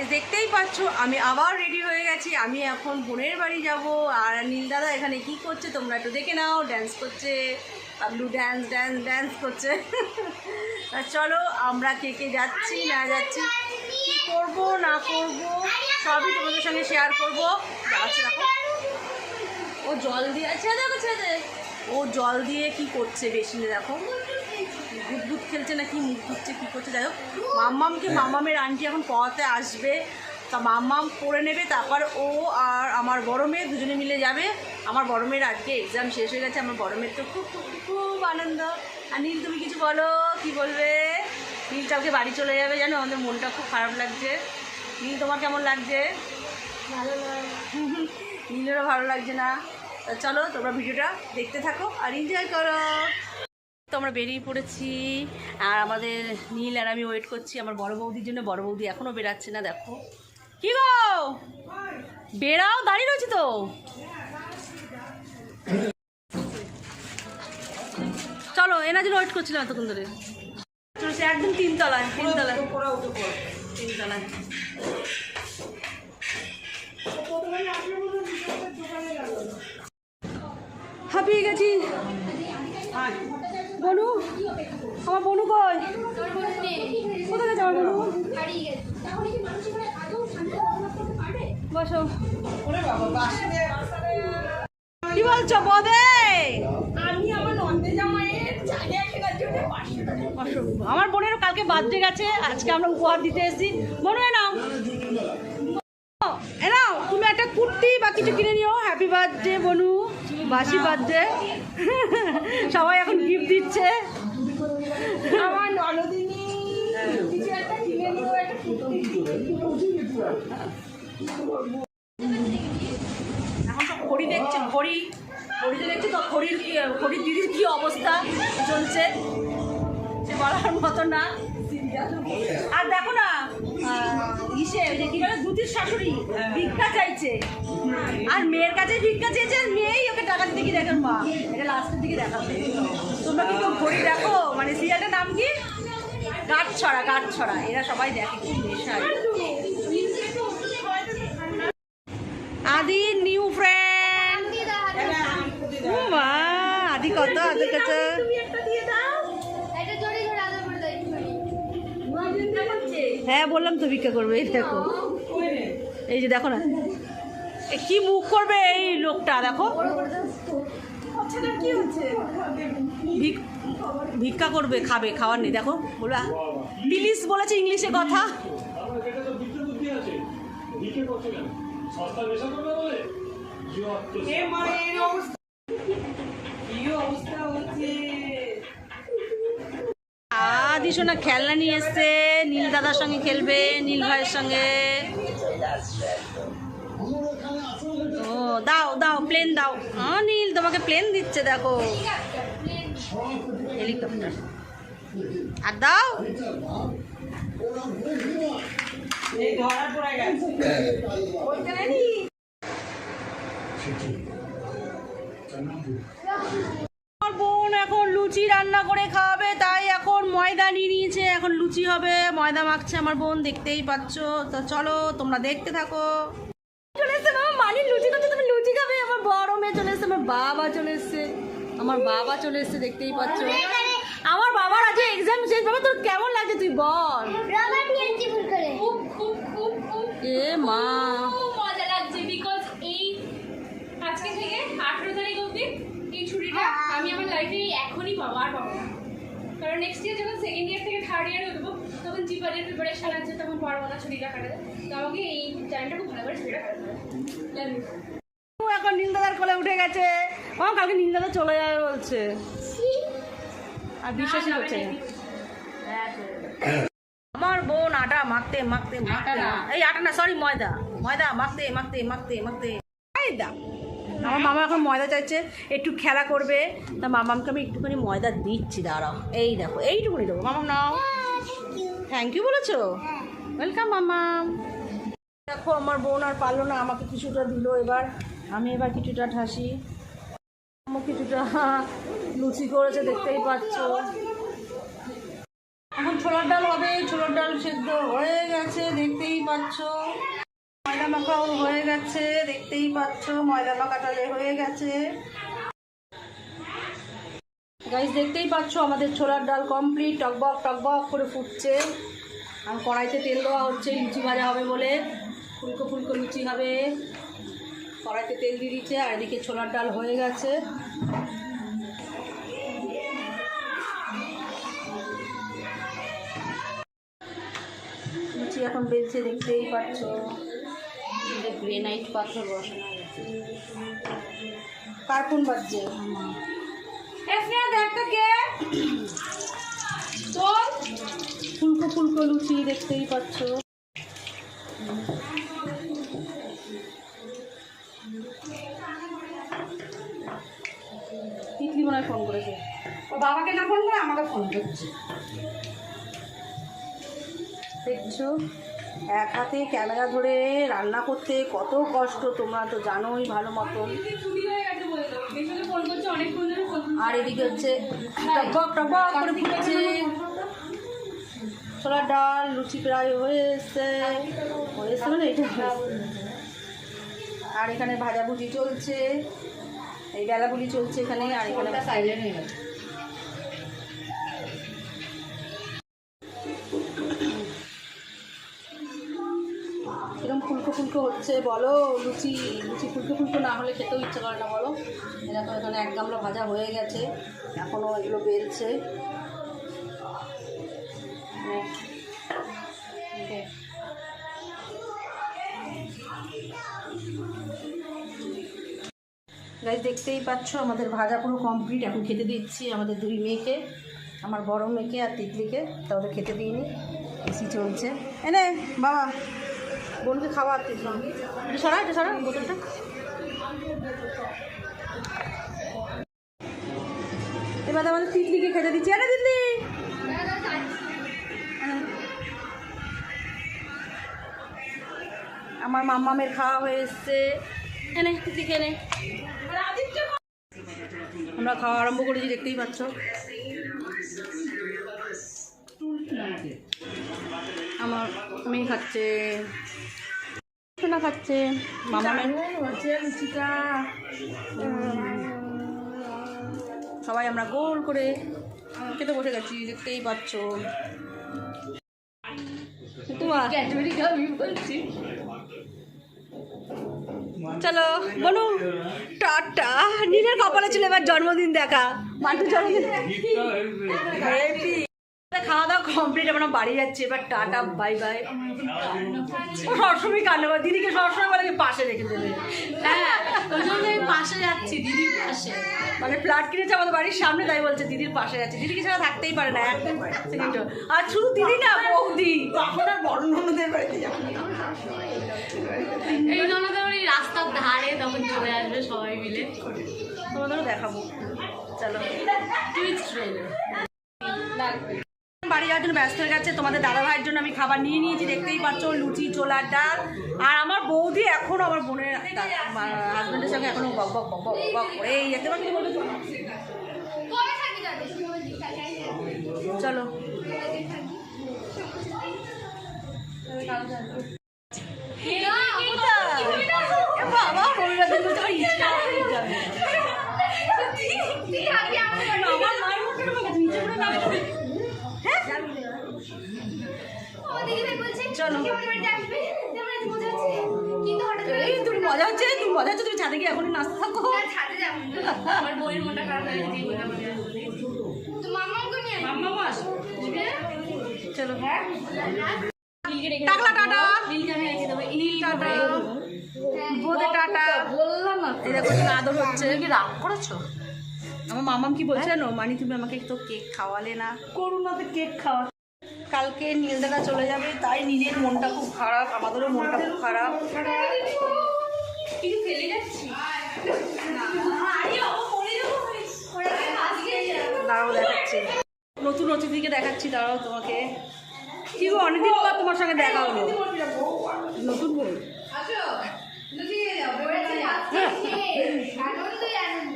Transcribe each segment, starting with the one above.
Guys দেখতেই পাচ্ছ, আমি আবার রেডি হয়ে গেছি। আমি এখন বোনের বাড়ি যাব। আর নীল দাদা এখানে কি করছে তোমরা একটু দেখে নাও। ড্যান্স করছে। আবলু ড্যান্স ড্যান্স ড্যান্স করছে। চলো, আমরা কে কে যাচ্ছি, না যাচ্ছি, কি করব, না করব, সবই তোমাদের সঙ্গে শেয়ার করব। যাচ্ছে দেখো ও জল দিয়ে, ছেড়ে দেখো ছেড়ে ও জল দিয়ে কি করছে বেশি দেখো। খেলছে না কি মুখ ধুচ্ছে কী করছে যাই হোক মাম্মামকে মাম্মামের আন্টি এখন পড়াতে আসবে। তা মাম্মাম পড়ে নেবে তারপর ও আর আমার বড় মেয়ে দুজনে মিলে যাবে। আমার বড় মেয়ের আজকে এক্সাম শেষ হয়ে গেছে আমার বড় মেয়ের তো খুব খুব খুব আনন্দ। আর নীল তুমি কিছু বলো কি বলবে? নীল কালকে বাড়ি চলে যাবে জানো? আমাদের মনটা খুব খারাপ লাগছে। নীল তোমার কেমন লাগছে? ভালো নীলেরও ভালো লাগছে না। তা চলো তোমরা ভিডিওটা দেখতে থাকো আর এনজয় করো। তো আমরা বেরিয়ে পড়েছি। আর আমাদের নীল আর আমি ওয়েট করছি আমার বড় বৌদির জন্য। বড় বৌদি এখনও বেরাচ্ছে না, দেখো। কি গো? বেরাও দাঁড়িয়ে রয়েছে তো। চলো, এনার জন্য ওয়েট করছিলাম এতক্ষণ ধরে। চলো, সে একদম তিনতলায় তিনতলায়। তিনতলায়। হাঁপিয়ে গেছি। বনু? আমার বনু কোথায় আমার বনু? বসো। কি বলছো বদে। আমার বোনেরও কালকে বার্থডে গেছে, আজকে আমরা উপহার দিতে এসেছি। বনু, এ নাও। এ নাও, তুমি একটা কুর্তি বা কিছু কিনে নিও। হ্যাপি বার্থডে বনু। বাসি বার্থডে সবাই এখন গিফট দিচ্ছে। আমার ননদিনী কিছু একটা কিনে নিও এখন ঘড়ি দেখছে ঘড়ি ঘড়িতে দেখছে তো ঘড়ির কি ঘড়ির দিদির কি অবস্থা? চলছে। সে বলার মতো না। আর দেখো না ইসে কি বলে দুতির শাশুড়ি ভিক্ষা চাইছে। আর মেয়ের কাছে ভিক্ষা চেয়েছে আর মেয়েই ওকে টাকা দিতে কি দেখেন মা এটা লাস্টের দিকে দেখাবে তোমরা কি কেউ ঘড়ি দেখো? মানে সিরিয়ালটার নাম কি? গাঠ ছড়া গাঠ ছড়া এরা সবাই দেখে খুব নেশায় আদি নিউ ফ্রেন্ড আদি কত আদি কাছে হ্যাঁ বললাম তো ভিক্ষা করবে এই দেখো। এই যে দেখো না। এ কি মুখ করবে এই লোকটা দেখো। ভিক- ভিক্ষা করবে খাবে খাওয়ার নেই দেখো। বলবা প্লিজ বলেছে ইংলিশে কথা। আদি সোনা খেলনা নিয়ে এসছে। নীল দাদার সঙ্গে খেলবে নীল ভাইয়ের সঙ্গে। ও দাও দাও প্লেন দাও। হ্যাঁ নীল তোমাকে প্লেন দিচ্ছে দেখো। হেলিকপ্টার আর দাও। লুচি রান্না করে খাওয়াবে তাই এখন ময়দা নিয়ে নিয়েছে এখন লুচি হবে ময়দা মাখছে আমার বোন দেখতেই পাচ্ছ। তো চলো তোমরা দেখতে থাকো। চলে এসছে মামা মানির লুচি করছে তুমি লুচি খাবে? আমার বড় মেয়ে চলে এসছে আমার বাবা চলে এসছে। আমার বাবা চলে এসছে দেখতেই পাচ্ছ। আমার বাবার আজকে এক্সাম শেষ বাবা তোর কেমন লাগছে তুই বল। এ মা। খুব মজা লাগছে বিকজ এই আজকে থেকে আঠেরো তারিখ অবধি এই ছুটিটা আমার লাইফে এখনই পাবো আর পাবো না। কারণ নেক্সট ইয়ার যখন সেকেন্ড ইয়ার থেকে থার্ড ইয়ারে উঠবো তখন জিপারের প্রিপারেশন আছে তখন পারব না ছুটিটা কাটাতে তো আমাকে এই টাইমটা খুব ভালো করে ছুটিটা কাটাতে. এখন নীলদাদার কোলে উঠে গেছে। ও কালকে নীলদাদা চলে যাবে বলছে। আর বিশ্বাসই করছে না। আমার বোন আটা মাখতে মাখতে মাখতে। এই আটা না সরি ময়দা। ময়দা মাখতে মাখতে মাখতে মাখতে। ময়দা। আমার মামা এখন ময়দা চাইছে, একটু খেলা করবে। তা মামামকে আমি একটুখানি ময়দা দিচ্ছি, দাঁড়াও। এই দেখো, এইটুকুনি দেবো। মামাম, নাও। থ্যাংক ইউ বলেছ? ওয়েলকাম মামাম। দেখো, আমার বোন আর পারল না, আমাকে কিছুটা দিল এবার। আমি এবার কিছুটা ঠাসি। আমার কিছুটা লুচি করেছে, দেখতেই পাচ্ছ। এখন ছোলার ডাল হবে, ছোলার ডাল সেদ্ধ হয়ে গেছে, দেখতেই পাচ্ছ। ময়দা মাখাও হয়ে গেছে, দেখতেই পাচ্ছ ময়দা মাখাটা হয়ে গেছে। গাইস দেখতেই পাচ্ছ, আমাদের ছোলার ডাল কমপ্লিট টকবক টকবক করে ফুটছে। আর কড়াইতে তেল দেওয়া হচ্ছে, লুচি ভাজা হবে বলে। ফুলকো ফুলকো লুচি হবে। কড়াইতে তেল দিয়ে দিচ্ছে, আর এদিকে ছোলার ডাল হয়ে গেছে। লুচি এখন বেলছে, দেখতেই পাচ্ছ। গ্রেনাইট পাথর বসানো হয়েছে। কার ফোন বাজছে। এসনিয়া দেখ তো কে। চল ফুলকো ফুলকো লুচি দেখতেই পাচ্ছ। তিতলি মনে ফোন করেছে। ও বাবাকে না ফোন করে আমাকে ফোন করছে। দেখছ? এক হাতে ক্যামেরা ধরে রান্না করতে কত কষ্ট, তোমরা তো জানোই ভালো মতন। আর এদিকে হচ্ছে ছোলার ডাল, লুচি প্রায় হয়ে এসছে। হয়ে মানে এটা আর এখানে ভাজাভুজি চলছে। এই বেলাগুলি চলছে এখানে, আর এখানে সাইলেন্ট হয়ে গেছে। হচ্ছে বলো, লুচি লুচি ফুলকো ফুলকো না হলে খেতেও ইচ্ছে করে না বলো। এরকম এখানে এক গামলা ভাজা হয়ে গেছে এখনও এগুলো বেলছে। নে। গাইজ দেখতেই পাচ্ছ, আমাদের ভাজা পুরো কমপ্লিট এখন খেতে দিচ্ছি আমাদের দুই মেয়েকে, আমার বড় মেয়েকে আর তিতলিকে। তা ওদের খেতে দিইনি, এসি চলছে। এনে, বাবা। বোনকে খাবার একটু সরা একটু সরা বোতলটা। এবার আমাদের তিতলিকে খেতে দিচ্ছি। আরে তিতলি! আমার মাম্মামের খাওয়া হয়ে এসছে। এনে তিতলিকে এনে আমরা খাওয়া আরম্ভ করেছি, দেখতেই পাচ্ছ। আমার মেয়ে খাচ্ছে। সোনা খাচ্ছে মামা হচ্ছে লুচিটা সবাই আমরা গোল করে খেতে বসে গেছি দেখতেই পাচ্ছ। তোমার বলছি। চলো বলো। টাটা। নিজের কপালে ছিল এবার জন্মদিন দেখা। মান্টু জন্মদিন খাওয়া দাওয়া কমপ্লিট আমরা বাড়ি যাচ্ছি। এবার টাটা বাই বাই ও সবসময় কান্না করে দিদিকে সবসময় বলে পাশে রেখে দেবে। হ্যাঁ ওই জন্য আমি পাশে যাচ্ছি দিদির পাশে। মানে ফ্ল্যাট কিনেছে আমাদের বাড়ির সামনে তাই বলছে দিদির পাশে যাচ্ছে। দিদিকে ছাড়া থাকতেই পারে না এক আর শুধু দিদি না বৌদি। তখন আর বড় ননদের বাড়িতে যাব এই তো ওই রাস্তার ধারে তখন চলে আসবে সবাই মিলে। তোমাদেরও দেখাবো। চলো। বাড়ি যাওয়ার জন্য ব্যস্ত হয়ে গেছে। তোমাদের দাদা ভাইয়ের জন্য আমি খাবার নিয়ে নিয়েছি, দেখতেই পাচ্ছ, লুচি, ছোলার ডাল। আর আমার বৌদি এখনও আমার বোনের হাজব্যান্ডের সঙ্গে এখনও বক বক বক বক এই যেতে পারছি চলো এ বাবা রবিবার দিন বলতে আমার ইচ্ছা হয়ে যাবে। আমার মায়ের মুখে এরকম গেছে, নিচে করে নাম করে। হ্যাঁ? চলো। কিন্তু হঠাৎ করে এই তুমি মজা হচ্ছে? তুমি মজা হচ্ছে? তুমি ছাদে গিয়ে এখনই নাচতে থাকো। ছাদে যাব আমার বইয়ের মনটা খারাপ হয়ে তো মামাকে নিয়ে মাম্মা মাস চলো। নীলকে টাকলা টাটা। নীলকে আমি রেখে দেবো। নীল টাটা। বোধে টাটা। বললাম না এই দেখো তুমি আদর হচ্ছে। কি রাগ করেছ? আমার মামাম কি বলছে জানো? মানি তুমি আমাকে তো কেক খাওয়ালে না। করুন না তো কেক খাওয়া। কালকে নীলদাদা চলে যাবে তাই নীলের মনটা খুব খারাপ আমাদেরও মনটা খুব খারাপ। দাঁড়াও দেখাচ্ছি। নতুন অতিথিকে দেখাচ্ছি দাঁড়াও তোমাকে। কি গো অনেকদিন পর তোমার সঙ্গে দেখা হলো। নতুন বই আনন্দই আনন্দ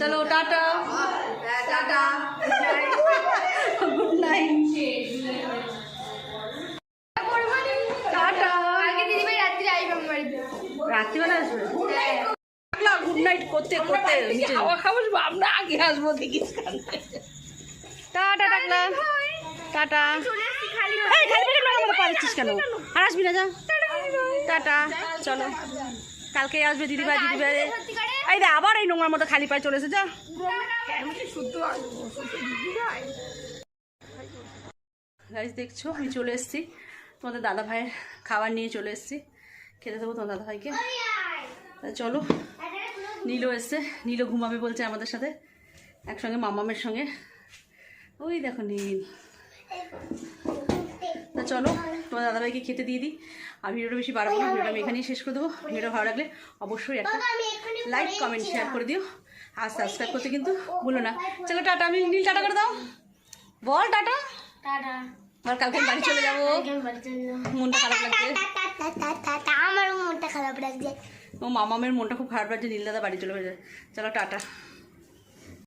চলো tata tata good night tata কালকে দিদিভাই রাত্রি আসবে আমার বাড়িতে রাত্রিবেলা আসবে নাইট করতে করতে খাওয়া খাব আমরা আগে আসব দেখিস টাটা টাকলা। টাটা। এই খালি পেটে নোংরা মতো পাচ্ছিস কেন? আর আসবি না যা। টাটা চলো। কালকে আসবে দিদিভাই দিদিভাই এই দে আবার এই নোংরার মতো খালি পায়ে চলে এসে যা। গাইজ দেখছ আমি চলে এসেছি। তোমাদের দাদা ভাইয়ের খাবার নিয়ে চলে এসেছি। খেতে দেবো তোমার দাদা ভাইকে তা চলো। নীলও এসছে। নীলও ঘুমাবে বলছে আমাদের সাথে একসঙ্গে মামামের সঙ্গে। ওই দেখো নীল। তা চলো তোমার দাদাভাইকে খেতে দিয়ে দিই। আর ভিডিওটা বেশি বাড়াবো না ভিডিওটা আমি এখানেই শেষ করে দেবো। ভিডিওটা ভালো লাগলে অবশ্যই একটা লাইক কমেন্ট শেয়ার করে দিও। আর সাবস্ক্রাইব করতে কিন্তু ভুলো না। চলো টাটা আমি নীল টাটা করে দাও। বল টাটা। টাটা। আর কালকে বাড়ি চলে যাব। মনটা খারাপ লাগছে। আমারও মনটা খারাপ লাগছে। ও মামামের মনটা খুব খারাপ লাগছে নীল দাদা বাড়ি চলে যায় চলো টাটা।